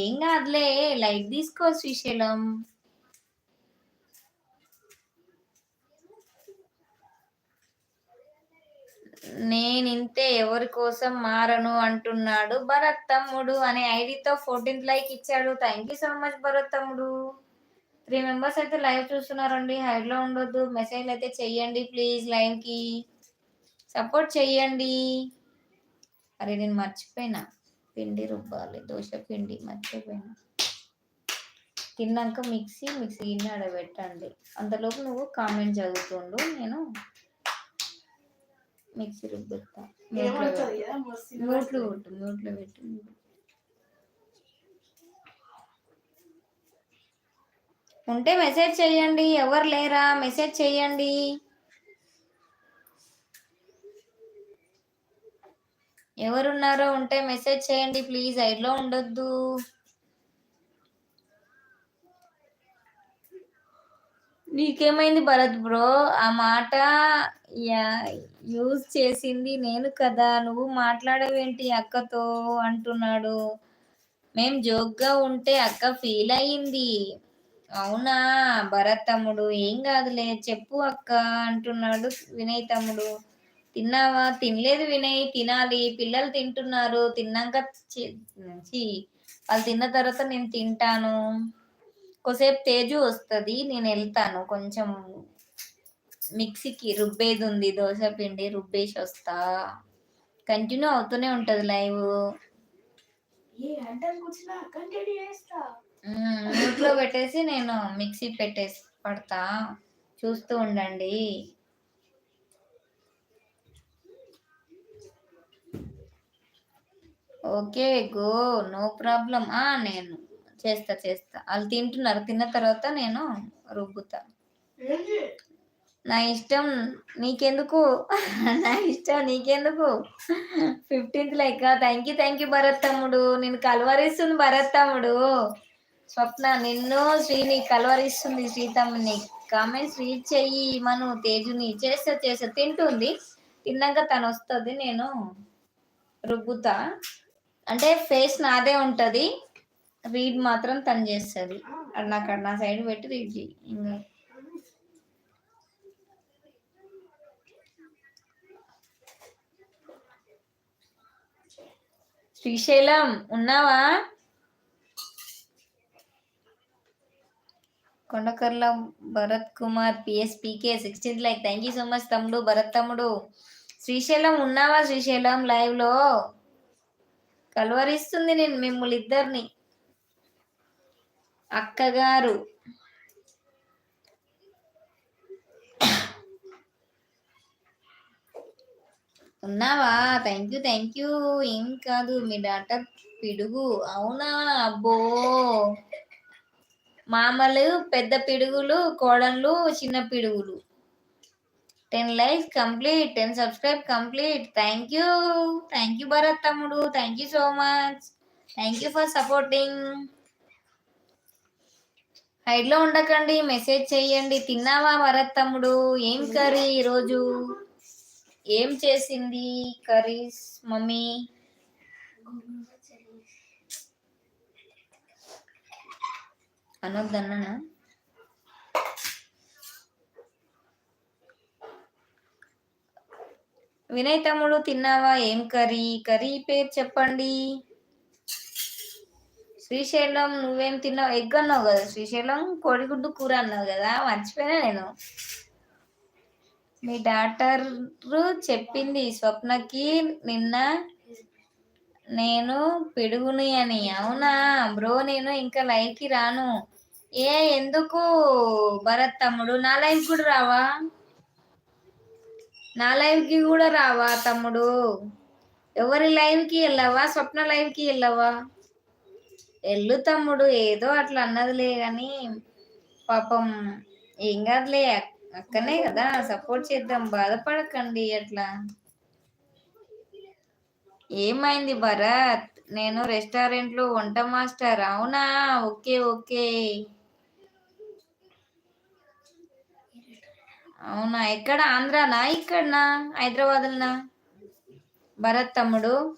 ఏం కాదులే లైట్ తీసుకో శ్రీశైలం. నేనింతే ఎవరి కోసం మారను అంటున్నాడు భరత్ తమ్ముడు అనే ఐడితో ఫోర్టీన్త్ లైక్ ఇచ్చాడు. Thank you so much Bharat తమ్ముడు. త్రీ మెంబర్స్ అయితే లైవ్ చూస్తున్నారండి. హైడ్లో ఉండొద్దు. మెసేజ్ అయితే చెయ్యండి ప్లీజ్ లైవ్కి. సపోర్ట్ చెయ్యండి. అరే నేను మర్చిపోయినా. పిండి రుబ్బాలి దోశ పిండి మర్చిపోయినా తిన్నాక మిక్సీ మిక్సీ గిన్నె ఆడబెట్టండి. అంతలోపు నువ్వు కామెంట్ చదువుతుండు నేను మిక్సీ రుబ్బుతా. మ్యూట్లో పెట్టు. మ్యూట్లో పెట్టు. ఉంటే మెసేజ్ చేయండి ఎవరు లేరా? మెసేజ్ చేయండి. ఎవరున్నారో ఉంటే మెసేజ్ చేయండి ప్లీజ్. ఐడ్లో ఉండొద్దు. నీకేమైంది భరత్ బ్రో? ఆ మాట యూజ్ చేసింది నేను కదా. నువ్వు మాట్లాడవేంటి అక్కతో అంటున్నాడు. మేం జోక్గా ఉంటే అక్క ఫీల్ అయ్యింది. అవునా భరత్ తమ్ముడు? ఏం కాదులే చెప్పు అక్క అంటున్నాడు వినయ్ తమ్ముడు. తిన్నావా? తినలేదు వినయ్ తినాలి. పిల్లలు తింటున్నారు. తిన్నాక వాళ్ళు తిన్న తర్వాత నేను తింటాను. కొసేపు తేజు వస్తుంది నేను వెళ్తాను. కొంచెం మిక్సీకి రుబ్బేది ఉంది దోశ పిండి రుబ్బేసి వస్తా. కంటిన్యూ అవుతూనే ఉంటుంది లైవ్. నోట్లో పెట్టేసి నేను మిక్సీ పెట్టేసి పడతా. చూస్తూ ఉండండి. ఓకే గో నో ప్రాబ్లం నేను చేస్తా చేస్తా. వాళ్ళు తింటున్నారు. తిన్న తర్వాత నేను రుబ్బుతా. నా ఇష్టం నీకెందుకు? నా ఇష్టం నీకెందుకు? Fifteenth like. Thank you thank you Bharat తమ్ముడు. నేను కలవరిస్తుంది భరత్ తమ్ముడు. స్వప్న నిన్ను శ్రీని కలవరిస్తుంది శ్రీతమ్ముని. కామెంట్స్ రీచ్ చెయ్యి మను తేజుని చేస్తా చేస్తా తింటుంది. తిన్నాక తను వస్తుంది నేను రుబ్బుతా. అంటే ఫేస్ నాదే ఉంటుంది. రీడ్ మాత్రం తను చేస్తుంది. అది నాకు నా సైడ్ పెట్టి రీడ్ చేయి. ఇంకా శ్రీశైలం ఉన్నావా? Kondakarla Bharat Kumar PSPK sixteenth like thank you so much తమ్ముడు భరత్ తమ్ముడు. శ్రీశైలం ఉన్నావా శ్రీశైలం లైవ్లో కలవరిస్తుంది నేను మిమ్మల్ని ఇద్దరిని అక్కగారు. ఉన్నావా? థ్యాంక్ యూ థ్యాంక్ యూ ఏం కాదు మీ డాటర్ పిడుగు. అవునా? అబ్బో! మామలు పెద్ద పిడుగులు కోడళ్ళు చిన్న పిడుగులు. Ten likes complete ten subscribe complete thank you thank you Bharat తమ్ముడు thank you so much thank you for supporting హైడ్లో ఉండకండి మెసేజ్ చేయండి. తిన్నావా భరత్ తమ్ముడు ఏం కర్రీ ఈరోజు? ఏం చేసింది కర్రీస్ మమ్మీ? అనొద్దన్నా వినయ్ తమ్ముడు తిన్నావా? ఏం కర్రీ? కర్రీ పేరు చెప్పండి. శ్రీశైలం నువ్వేం తిన్నావు? ఎగ్ అన్నావు కదా శ్రీశైలం కోడిగుడ్డు కూర అన్నావు కదా మర్చిపోయినా నేను. మీ డాక్టర్ చెప్పింది స్వప్నకి నిన్న నేను పిడుగుని అని. అవునా? బ్రో నేను ఇంకా లైవ్కి రాను. ఏ ఎందుకు? భరత్ తమ్ముడు నా లైఫ్ కూడా రావా? నా లైవ్కి కూడా రావా తమ్ముడు? ఎవరి లైవ్కి వెళ్ళవా? స్వప్న లైవ్కి వెళ్ళవా? ఎల్లు తమ్ముడు ఏదో అట్లా అన్నదిలే కానీ పాపం ఏం కాదులే అక్కనే కదా సపోర్ట్ చేద్దాం బాధపడకండి అట్లా. ఏమైంది భరత్? నేను రెస్టారెంట్లో వంట మాస్టర్ అవునా? Okay okay. అవునా? ఎక్కడ? ఆంధ్రానా? ఇక్కడనా? హైదరాబాద్నా భరత్ తమ్ముడు?